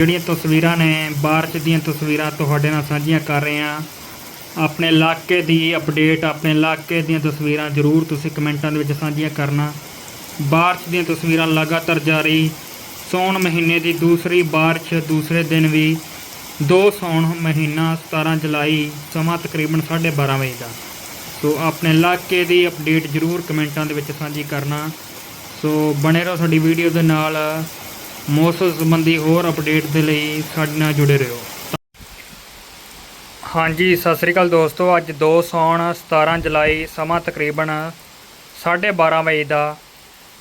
ਜਿਹੜੀਆਂ ਤਸਵੀਰਾਂ ਨੇ ਬਾਰਿਸ਼ ਦੀਆਂ ਤਸਵੀਰਾਂ ਤੁਹਾਡੇ ਨਾਲ ਸਾਂਝੀਆਂ ਕਰ ਰਹੇ ਹਾਂ। ਆਪਣੇ ਇਲਾਕੇ ਦੀ ਅਪਡੇਟ ਆਪਣੇ ਇਲਾਕੇ ਦੀਆਂ ਤਸਵੀਰਾਂ ਜ਼ਰੂਰ ਤੁਸੀਂ ਕਮੈਂਟਾਂ ਦੇ ਵਿੱਚ ਸਾਂਝੀਆਂ ਕਰਨਾ। ਬਾਰਿਸ਼ ਦੀਆਂ ਤਸਵੀਰਾਂ ਲਗਾਤਾਰ ਜਾਰੀ। ਸੌਣ ਮਹੀਨੇ ਦੀ ਦੂਸਰੀ ਬਾਰਿਸ਼, ਦੂਸਰੇ ਦਿਨ ਵੀ 2 ਸੌਣ ਮਹੀਨਾ 17 ਜੁਲਾਈ, ਸਮਾਂ ਤਕਰੀਬਨ 12:30 ਵਜੇ ਦਾ। ਸੋ ਆਪਣੇ ਇਲਾਕੇ ਦੀ ਅਪਡੇਟ ਜ਼ਰੂਰ ਕਮੈਂਟਾਂ ਦੇ ਵਿੱਚ ਸਾਂਝੀ ਕਰਨਾ। ਸੋ ਬਣੇ ਰਹੋ ਸਾਡੀ ਵੀਡੀਓ ਦੇ ਨਾਲ। ਮੌਸਮ ਸੰਬੰਧੀ ਹੋਰ ਅਪਡੇਟ ਦੇ ਲਈ ਸਾਡੇ ਨਾਲ ਜੁੜੇ ਰਹੋ। ਹਾਂਜੀ, ਸਤਿ ਸ੍ਰੀ ਅਕਾਲ ਦੋਸਤੋ। ਅੱਜ 2 ਸੌਣ 17 ਜੁਲਾਈ, ਸਮਾਂ ਤਕਰੀਬਨ 12:30 ਵਜੇ ਦਾ।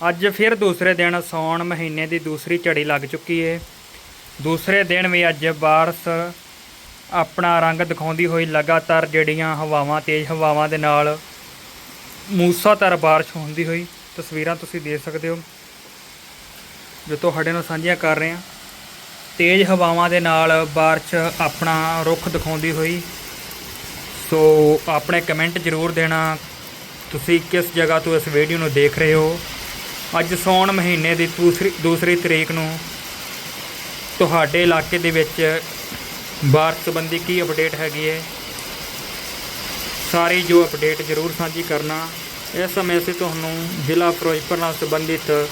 ਅੱਜ ਫਿਰ ਦੂਸਰੇ ਦਿਨ ਸੌਣ ਮਹੀਨੇ ਦੀ ਦੂਸਰੀ ਝੜੀ ਲੱਗ ਚੁੱਕੀ ਏ। ਦੂਸਰੇ ਦਿਨ ਵੀ ਅੱਜ ਬਾਰਸ ਆਪਣਾ ਰੰਗ ਦਿਖਾਉਂਦੀ ਹੋਈ ਲਗਾਤਾਰ ਜਿਹੜੀਆਂ ਹਵਾਵਾਂ, ਤੇਜ਼ ਹਵਾਵਾਂ ਦੇ ਨਾਲ ਮੂਸਾਧਾਰ ਬਾਰਿਸ਼ ਹੁੰਦੀ ਹੋਈ ਤਸਵੀਰਾਂ ਤੁਸੀਂ ਦੇਖ ਸਕਦੇ ਹੋ। ਜੋ ਤੁਹਾਡੇ ਨਾਲ ਸਾਂਝੀਆਂ ਕਰ ਰਹੇ ਹਾਂ। ਤੇਜ਼ ਹਵਾਵਾਂ ਦੇ ਨਾਲ ਬਾਰਿਸ਼ ਆਪਣਾ ਰੁੱਖ ਦਿਖਾਉਂਦੀ ਹੋਈ। ਸੋ ਆਪਣੇ ਕਮੈਂਟ ਜ਼ਰੂਰ ਦੇਣਾ। ਤੁਸੀਂ ਕਿਸ ਜਗ੍ਹਾ ਤੋਂ ਇਸ ਵੀਡੀਓ ਨੂੰ ਦੇਖ ਰਹੇ ਹੋ? ਅੱਜ ਸੌਣ ਮਹੀਨੇ ਦੀ ਦੂਸਰੀ ਦੂਸਰੀ ਤਰੀਕ ਨੂੰ ਤੁਹਾਡੇ ਇਲਾਕੇ ਦੇ ਵਿੱਚ ਬਾਰਿਸ਼ ਸੰਬੰਧੀ ਕੀ ਅਪਡੇਟ ਹੈਗੀ ਹੈ? ਸਾਰੀ ਜੋ ਅਪਡੇਟ ਜ਼ਰੂਰ ਸਾਂਝੀ ਕਰਨਾ। ਇਸ ਸਮੇਂ ਅਸੀਂ ਤੁਹਾਨੂੰ ਜ਼ਿਲ੍ਹਾ ਫਿਰੋਜ਼ਪੁਰ ਨਾਲ ਸੰਬੰਧਿਤ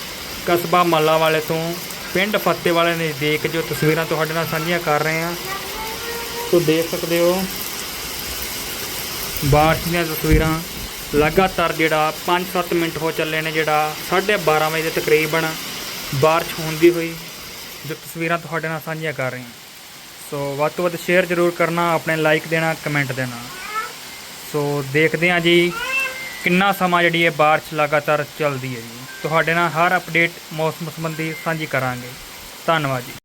ਕਸਬਾ ਮੱਲਾ ਵਾਲੇ ਤੋਂ, ਪਿੰਡ ਫੱਤੇ ਵਾਲੇ ਨਜ਼ਦੀਕ ਜੋ ਤਸਵੀਰਾਂ ਤੁਹਾਡੇ ਨਾਲ ਸਾਂਝੀਆਂ ਕਰ ਰਹੇ ਹਾਂ। ਸੋ ਦੇਖ ਸਕਦੇ ਹੋ, ਬਾਰਿਸ਼ ਦੀਆਂ ਤਸਵੀਰਾਂ, ਲਗਾਤਾਰ ਜਿਹੜਾ 5-7 ਮਿੰਟ ਹੋ ਚੱਲੇ ਨੇ ਜਿਹੜਾ 12:30 ਵਜੇ ਦੇ ਤਕਰੀਬਨ ਬਾਰਿਸ਼ ਹੁੰਦੀ ਹੋਈ ਜੋ ਤਸਵੀਰਾਂ ਤੁਹਾਡੇ ਨਾਲ ਸਾਂਝੀਆਂ ਕਰ ਰਹੇ ਹਾਂ। ਸੋ ਵੱਧ ਤੋਂ ਵੱਧ ਸ਼ੇਅਰ ਜ਼ਰੂਰ ਕਰਨਾ, ਆਪਣੇ ਲਾਈਕ ਦੇਣਾ, ਕਮੈਂਟ ਦੇਣਾ। ਸੋ ਦੇਖਦੇ ਹਾਂ ਜੀ, ਕਿੰਨਾ ਸਮਾਂ ਜਿਹੜੀ ਇਹ ਬਾਰਿਸ਼ ਲਗਾਤਾਰ ਚੱਲਦੀ ਹੈ ਜੀ। ਤੁਹਾਡੇ ਨਾਲ ਹਰ ਅਪਡੇਟ ਮੌਸਮ ਸੰਬੰਧੀ ਸਾਂਝੀ ਕਰਾਂਗੇ। ਧੰਨਵਾਦ ਜੀ।